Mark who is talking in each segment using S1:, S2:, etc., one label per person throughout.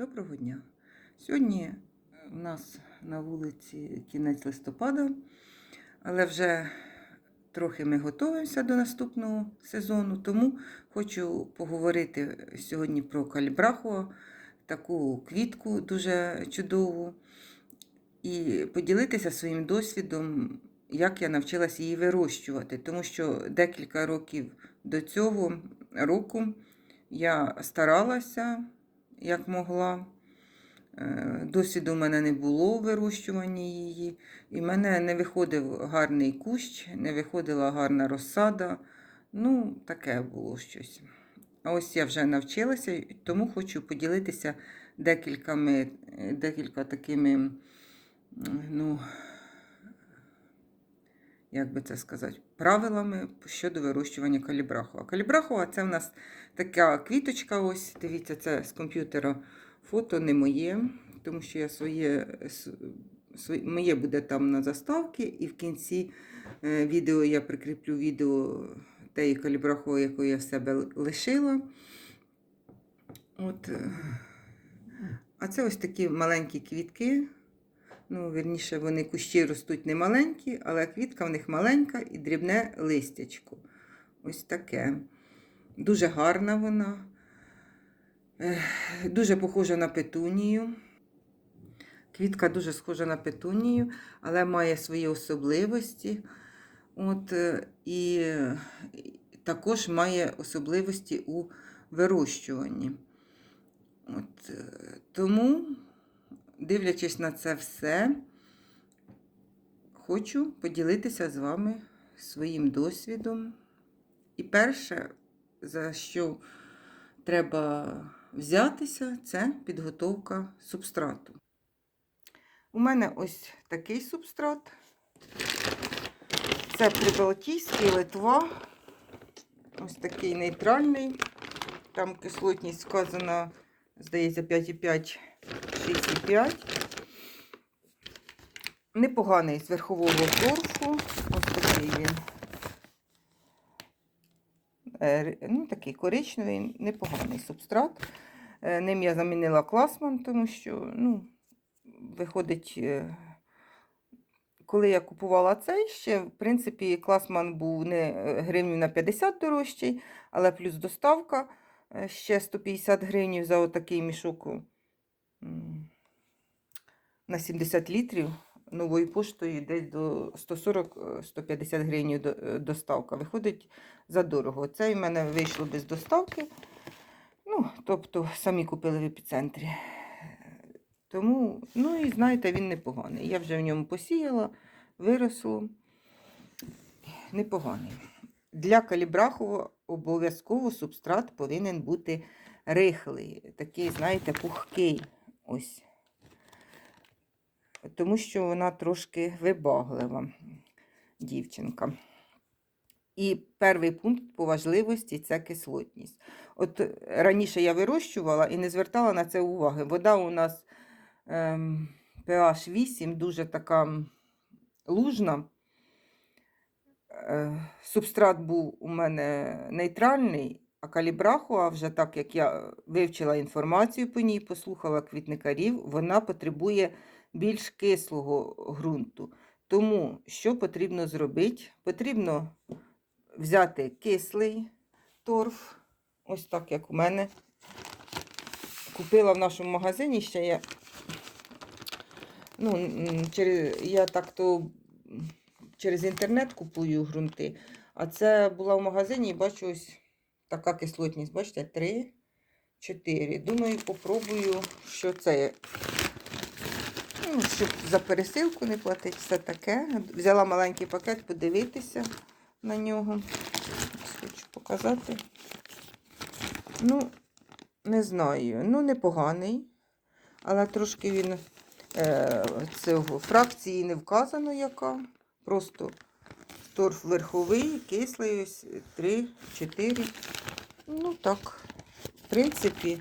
S1: Доброго дня. Сьогодні у нас на вулиці кінець листопада, але вже трохи ми готуємося до наступного сезону, тому хочу поговорити сьогодні про калібраху, таку квітку дуже чудову, і поділитися своїм досвідом, як я навчилася її вирощувати, тому що декілька років до цього року я старалася як могла. Е, Досвіду в мене не було у вирощуванні її, і в мене не виходив гарний кущ, не виходила гарна розсада. Ну, таке було щось. А ось я вже навчилася, тому хочу поділитися декількома, декілька такими, ну, як би це сказати, правилами щодо вирощування калібрахова. Калібрахова це в нас така квіточка, ось, дивіться, це з комп'ютера фото не моє, тому що я своє, моє буде там на заставці, і в кінці е, відео я прикріплю відео тієї калібрахової, яку я в себе лишила. От, е, а це ось такі маленькі квітки. Ну, вірніше, вони кущі ростуть не маленькі, але квітка в них маленька і дрібне листячко. Ось таке. Дуже гарна вона. Дуже похожа на петунію. Квітка дуже схожа на петунію, але має свої особливості. От, е, і також має особливості у вирощуванні. От, е, тому, дивлячись на це все, хочу поділитися з вами своїм досвідом. І перше, за що треба взятися, це підготовка субстрату. У мене ось такий субстрат. Це Прибалтійський, Литва. Ось такий нейтральний. Там кислотність сказана, здається, 5,5, 6,5. Непоганий з верхового торфу. Ось такий він. Е, Ну, такий коричневий, непоганий субстрат. Е, Ним я замінила класман, тому що, ну, виходить, е, коли я купувала цей ще, в принципі, класман був не гривнів на 50 дорожчий, але плюс доставка ще 150 гривнів за отакий мішок на 70 літрів. Новою поштою десь до 140-150 гривень е, доставка. Виходить задорого. Це в мене вийшло без доставки. Ну, тобто, самі купили в епіцентрі. Тому, ну і знаєте, він непоганий. Я вже в ньому посіяла, виросло. Непоганий. Для калібрахового обов'язково субстрат повинен бути рихлий, такий, знаєте, пухкий. Ось. Тому що вона трошки вибаглива дівчинка. І перший пункт по важливості це кислотність. От раніше я вирощувала і не звертала на це уваги. Вода у нас ем, pH 8, дуже така лужна. Е, субстрат був у мене нейтральний, а калібрахуа, вже так як я вивчила інформацію по ній, послухала квітникарів, вона потребує більш кислого ґрунту. Тому що потрібно зробити? Потрібно взяти кислий торф, ось так, як у мене. Купила в нашому магазині ще я. Ну, через, я так-то через інтернет купую ґрунти. А це була в магазині і бачу ось така кислотність. Бачите, 3, 4. Думаю, попробую, що це. Ну, щоб за пересилку не платити, все таке. Взяла маленький пакет, подивитися на нього. Хочу показати. Ну, не знаю. Ну, непоганий. Але трошки він е, цього фракції не вказано яка. Просто торф верховий, кислий, ось 3, 4. Ну так, в принципі,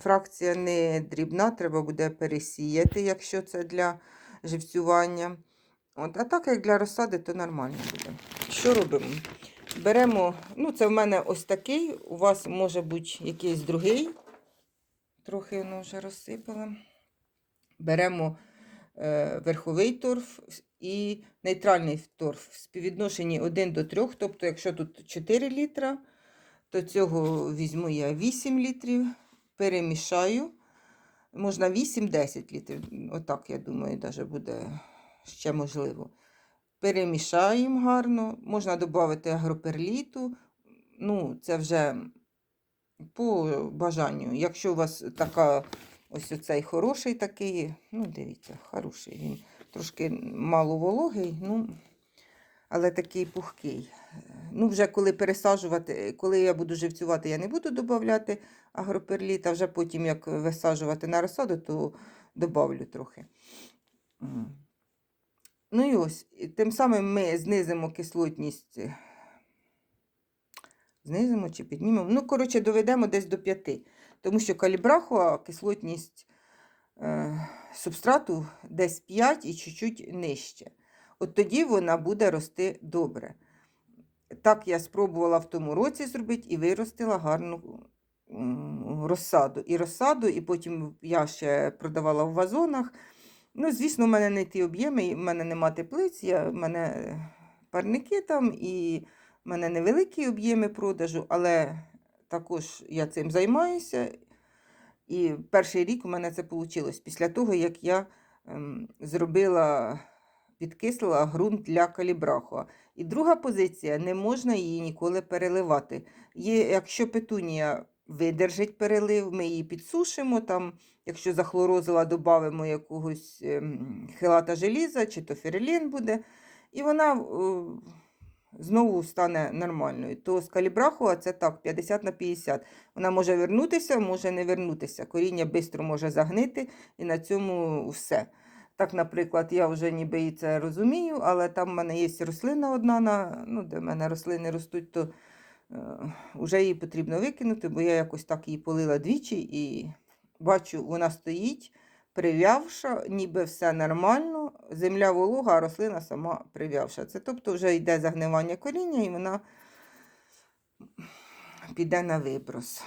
S1: фракція не дрібна, треба буде пересіяти, якщо це для живцювання. От, а так, як для розсади, то нормально буде. Що робимо? Беремо, ну, це в мене ось такий, у вас може бути якийсь другий трохи воно вже розсипала. Беремо е, верховий торф і нейтральний торф в співвідношенні 1 до 3. Тобто, якщо тут 4 літра, то цього візьму я 8 літрів, перемішаю. Можна 8-10 літрів. Отак, я думаю, навіть буде ще можливо. Перемішаємо гарно. Можна додати агроперліту. Ну, це вже по бажанню. Якщо у вас така ось оцей хороший такий, ну, дивіться, хороший він. Трошки мало вологий, ну, але такий пухкий. Ну, вже коли пересаджувати, коли я буду живцювати, я не буду додавати агроперліт, а вже потім, як висаджувати на розсаду, то додавлю трохи. Ну і ось, тим самим ми знизимо кислотність. Знизимо чи піднімемо. Ну, коротше, доведемо десь до 5. Тому що калібрахуа кислотність е, субстрату десь 5 і чуть-чуть нижче. От тоді вона буде рости добре. Так я спробувала в тому році зробити і виростила гарну розсаду. І розсаду, і потім я ще продавала в вазонах. Ну, звісно, в мене не ті об'єми, в мене нема теплиць, я, в мене парники там, і в мене невеликі об'єми продажу, але також я цим займаюся. І перший рік у мене це вийшло після того, як я ем, зробила, підкислила ґрунт для калібрахуа. І друга позиція, не можна її ніколи переливати. Є, якщо петунія видержить перелив, ми її підсушимо. Там, якщо захлорозила, додамо якогось ем, хилата желіза, чи то ферелін буде, і вона е, знову стане нормальною. То з калібрахуа це так, 50 на 50. Вона може вернутися, може не вернутися. Коріння швидко може загнити, і на цьому все. Так, наприклад, я вже ніби і це розумію, але там в мене є рослина одна, на, ну, де в мене рослини ростуть, то е, вже її потрібно викинути, бо я якось так її полила двічі і бачу, вона стоїть, прив'явша, ніби все нормально. Земля волога, а рослина сама прив'явша. Це тобто вже йде загнивання коріння і вона піде на виброс.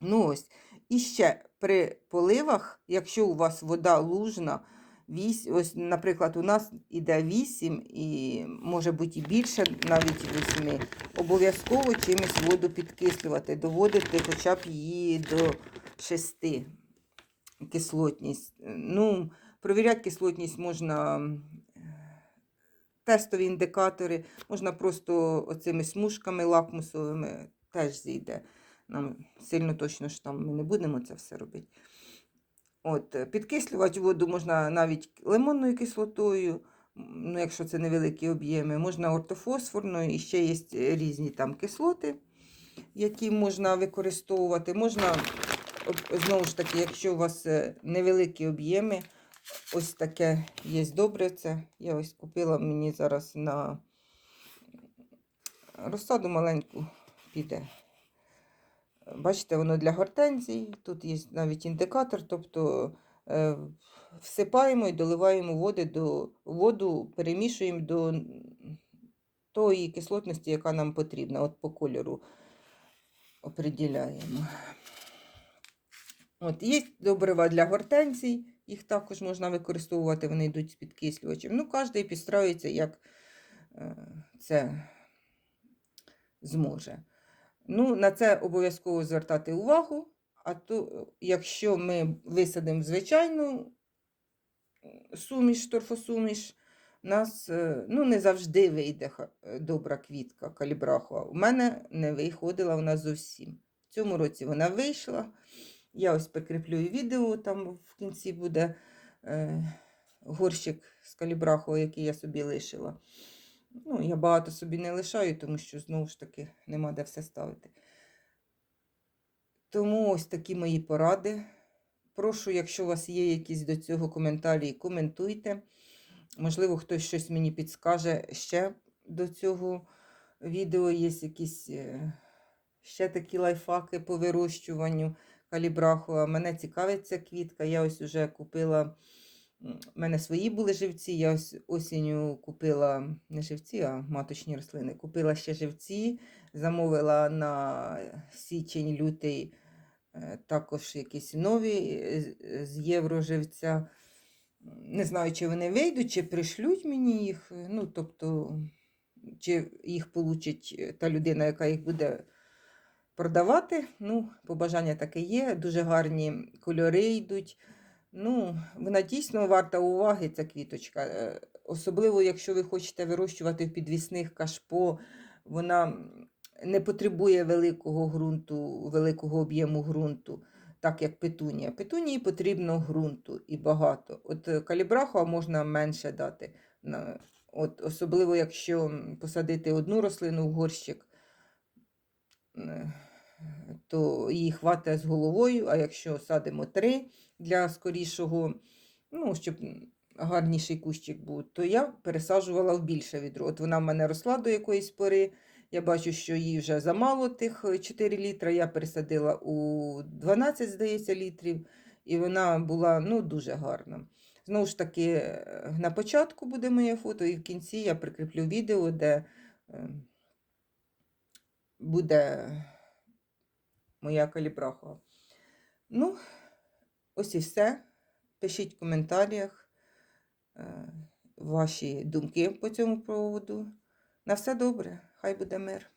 S1: Ну ось. І ще при поливах, якщо у вас вода лужна, вісь, ось, наприклад, у нас іде 8 і може бути і більше, навіть 8, обов'язково чимось воду підкислювати, доводити хоча б її до 6 кислотність. Ну, провіряти кислотність можна тестові індикатори, можна просто оцими смужками лакмусовими теж зійде. Нам сильно точно ж там ми не будемо це все робити. От, е, підкислювати воду можна навіть лимонною кислотою, ну, якщо це невеликі об'єми, можна ортофосфорною, і ще є різні там кислоти, які можна використовувати. Можна, знову ж таки, якщо у вас е, невеликі об'єми, ось таке є добре. Це я ось купила мені зараз на розсаду маленьку піде. Бачите, воно для гортензій. Тут є навіть індикатор, тобто е, всипаємо і доливаємо води до воду, перемішуємо до тої кислотності, яка нам потрібна. От по кольору оприділяємо. От, є добрива для гортензій, їх також можна використовувати, вони йдуть з підкислювачем. Ну, кожен підстроюється, як е, це зможе. Ну, на це обов'язково звертати увагу. А то, якщо ми висадимо звичайну суміш, торфосуміш, у нас е, ну, не завжди вийде е, добра квітка калібрахуа. У мене не виходила вона зовсім. В цьому році вона вийшла. Я ось прикріплю відео, там в кінці буде е, горщик з калібрахуа, який я собі лишила. Ну, я багато собі не лишаю, тому що знову ж таки нема де все ставити. Тому ось такі мої поради. Прошу, якщо у вас є якісь до цього коментарі, коментуйте. Можливо, хтось щось мені підскаже ще до цього відео. Є якісь е, ще такі лайфхаки по вирощуванню калібрахуа. Мене цікавить ця квітка. Я ось уже купила. У мене свої були живці. Я ось осінню купила не живці, а маточні рослини. Купила ще живці, замовила на січень-лютий Е, Також якісь нові е, з- євроживця. Не знаю, чи вони вийдуть, чи пришлють мені їх. Ну, тобто, чи їх получить е, та людина, яка їх буде продавати. Ну, побажання таке є. Дуже гарні кольори йдуть. Ну, вона дійсно варта уваги, ця квіточка. Е, Особливо, якщо ви хочете вирощувати в підвісних кашпо, вона не потребує великого ґрунту, великого об'єму ґрунту, так як петунія. Петунії потрібно ґрунту і багато. От е, можна менше дати. От, особливо, якщо посадити одну рослину в горщик, е, то її хватає з головою, а якщо садимо три для скорішого, ну, щоб гарніший кущик був, то я пересаджувала в більше відро. От вона в мене росла до якоїсь пори. Я бачу, що їй вже замало тих е, 4 літра. Я пересадила у 12, здається, літрів, і вона була ну, дуже гарна. Знову ж таки, е, на початку буде моє фото, і в кінці я прикріплю відео, де е, буде моя калібрахова. Ну, ось і все. Пишіть в коментарях е, ваші думки по цьому поводу. На все добре, хай буде мир.